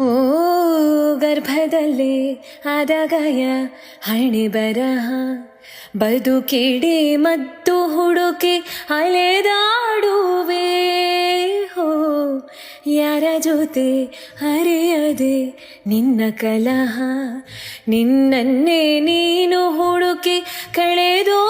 ಓ, ಗರ್ಭದಲ್ಲಿ ಆದಗಯ ಹಣೆ ಬರಹ. ಬದುಕಿಡಿ ಮತ್ತು ಹುಡುಕಿ ಅಲೆದಾಡುವೆ. ಹೋ, ಯಾರ ಜೊತೆ ಹರಿಯದೆ ನಿನ್ನ ಕಲಹ. ನಿನ್ನನ್ನೇ ನೀನು ಹುಡುಕಿ ಕಳೆದೋಗುವೆ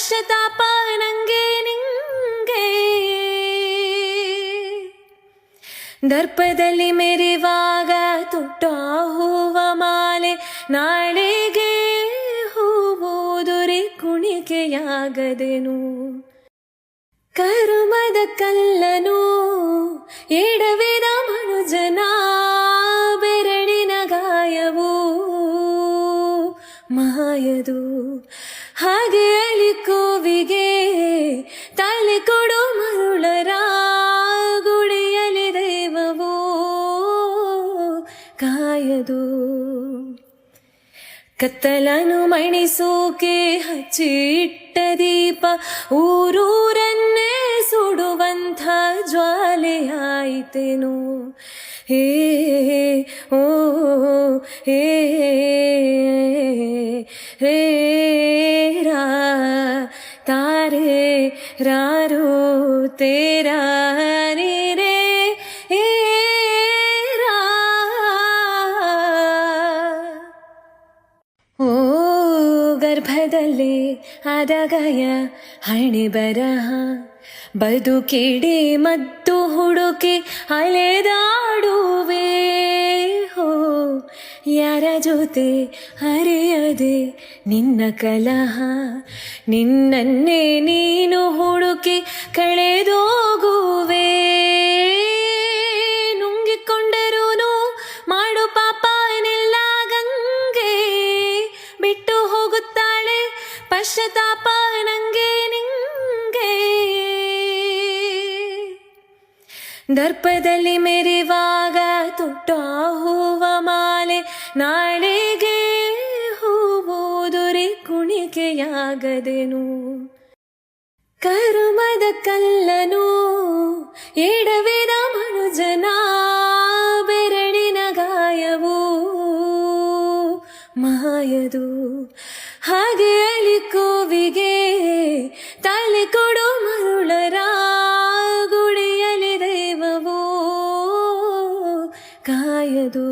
ಪಶ್ಚಾತ್ತಾಪ ನಂಗೆ ನಿಂಗೆ. ದರ್ಪದಲ್ಲಿ ಮೆರಿವಾಗ ತುಟ್ಟ ಹೂವ ಮಾಲೆ, ನಾಳೆಗೆ ಹೂವುದುರಿ ಕುಣಿಕೆಯಾಗದೆನು. ಕರುಮದ ಕಲ್ಲನು ಎಡವಿದ ಮನುಜನ ಬೆರಳಿನ ಗಾಯವು ಮಾಯದು. ಹಾಗೆ ಕೋವಿಗೆ ತಲೆ ಕೊಡು ಮರುಳರ ಗುಡಿಯಲಿ ದೈವವು ಕಾಯದು. ಕತ್ತಲನು ಮಣಿಸೋಕೆ ಹಚ್ಚಿಟ್ಟ ದೀಪ ಊರೂರನ್ನೇ ಸುಡುವಂಥ ಜ್ವಾಲೆಯಾಯಿತೇನು. ಹೇ ಓ ಹೇ ಹೇ ತಾರೆ रारो तेरा रे रे ಓ ಗರ್ಭದಲ್ಲೇ ಆದಗಾಯ ಹಣೆ ಬರಹ ಬದುಕಿಡಿ ಮತ್ತು ಹುಡುಕಿ ಅಲೆದಾಡುವೆ ಯಾರ ಜೊತೆ ಹರಿಯದೆ ನಿನ್ನ ಕಲಹ? ನಿನ್ನನ್ನೇ ನೀನು ಹುಡುಕಿ ಕಳೆದೋಗುವೆ. ನುಂಗಿಕೊಂಡರೂ ಮಾಡು ಪಾಪ ಗಂಗೆ. ಬಿಟ್ಟು ಹೋಗುತ್ತಾಳೆ ಪಶ್ಚಾತ್ತಾಪ ದರ್ಪದಲ್ಲಿ ಮೆರಿವಾಗ ತುಟ್ಟ ಹೂವ ಮಾಲೆ, ನಾಳೆಗೆ ಹೂವುದುರಿ ಕುಣಿಕೆಯಾಗದೆನು. ಕರುಮದ ಕಲ್ಲನು ಎಡವೆದ ಮನುಜನ, ಬೆರಳಿನ ಗಾಯವು. ಮಾಯದು ಹಾಗೆ ಅಲಿ ಕೋವಿಗೆ ಕಾಯದು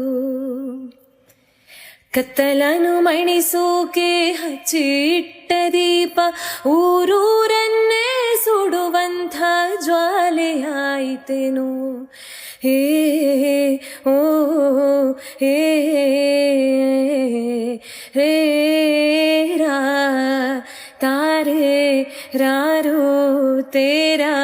ಕತ್ತಲನು ಮಣಿಸೋಕೆ ಹಚ್ಚಿಟ್ಟ ದೀಪ, ಊರೂರನ್ನೇ ಸುಡುವಂಥ ಜ್ವಾಲೆಯಾಯಿತೇನು ಹೇ ಓ, ಹೇ ಹೇ, ರಾ, ತಾರೆ, ರಾರು, ತೇರಾ